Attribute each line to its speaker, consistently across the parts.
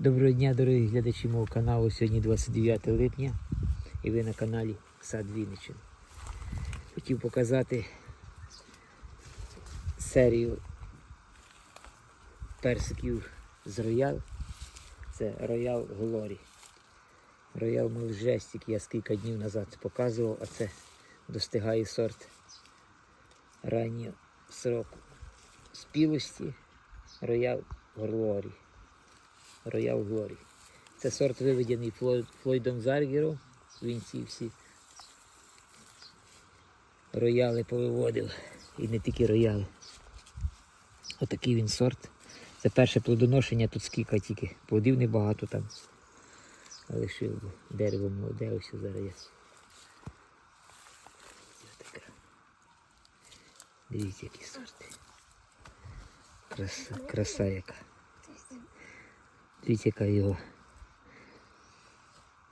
Speaker 1: Доброго дня, дорогі глядачі мого каналу. Сьогодні 29 липня і ви на каналі Сад Вінниччини. Хотів показати серію персиків з роял. Це роял Глорі. Роял Мелжестік я скільки днів назад показував, а це достигає сорт раннього сроку спілості роял Глорі. Роял Глорі. Це сорт виведений Флойдом Заргером. Він ці всі рояли повиводив. І не тільки рояли. Отакий він сорт. Це перше плодоношення, тут скільки тільки. Плодів небагато там. Лишив дерево молоде, ось зараз є. Дивіться, які сорти. Краса, краса яка. Дивіться, яка його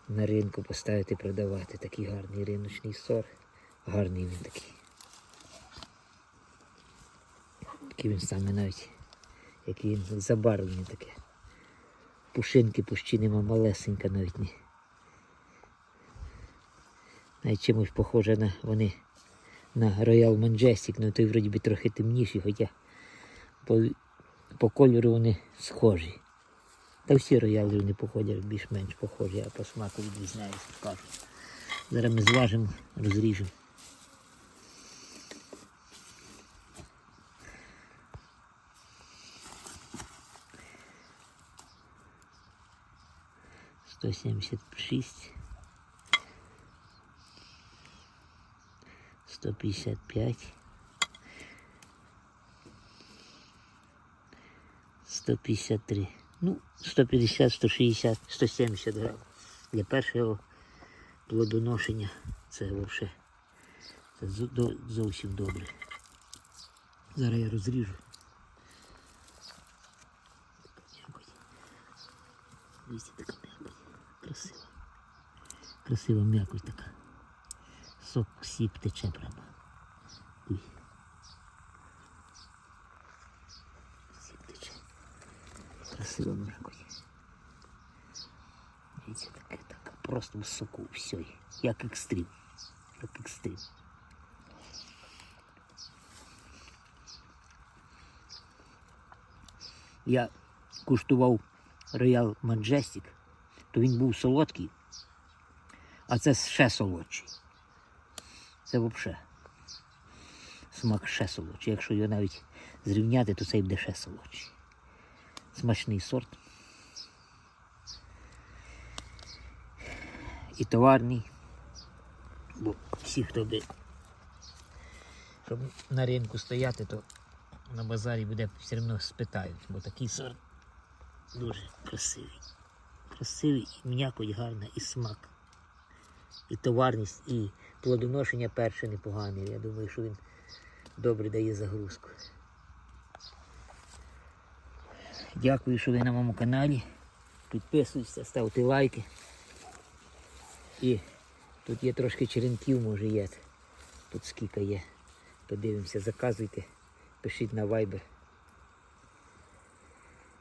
Speaker 1: на ринку поставити продавати. Такий гарний риночний сор. Гарний він такий. Такий він саме навіть, який він забарвлений таке. Пушинки пущі нема малесенька навіть. Навіть чимось похоже на вони на Royal Majestic, ну той вроді би трохи темніший, хоча по, по кольору вони схожі. Та всі рояли вони походять більш-менш похожі, а по смаку відрізняються, скажу. Зараз ми зважимо, розріжемо. Сто сімдесят шість. Сто п'ятдесят п'ять. 153. Ну, 150, 160, 170 грам. Для першого плодоношення це взагалі це зовсім добре. Зараз я розріжу. Дивіться, така м'якоть. Красива. Красива м'якоть така. Сок сіп тече прямо. Ой. Сіп тече. Красиво м'якоть. Дивіться, таке, таке. Просто в соку все. Як екстрим. Як екстрим. Я куштував Royal Majestic, то він був солодкий, а це ще солодший. Це взагалі. Смак ще солодший. Якщо його навіть зрівняти, то цей буде ще солодший. Смачний сорт. І товарний. Бо всі, хто буде, щоб на ринку стояти, то на базарі буде все одно спитають, бо такий сорт дуже красивий. Красивий, м'якоть гарна, і смак. І товарність, і плодоношення перше непогане. Я думаю, що він добре дає загрузку. Дякую, що ви на моєму каналі. Підписуйтесь, ставте лайки. І тут є трошки черенків, може є. Тут скільки є. Подивимося, заказуйте, пишіть на Viber.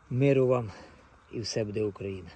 Speaker 1: Миру вам і все буде Україна.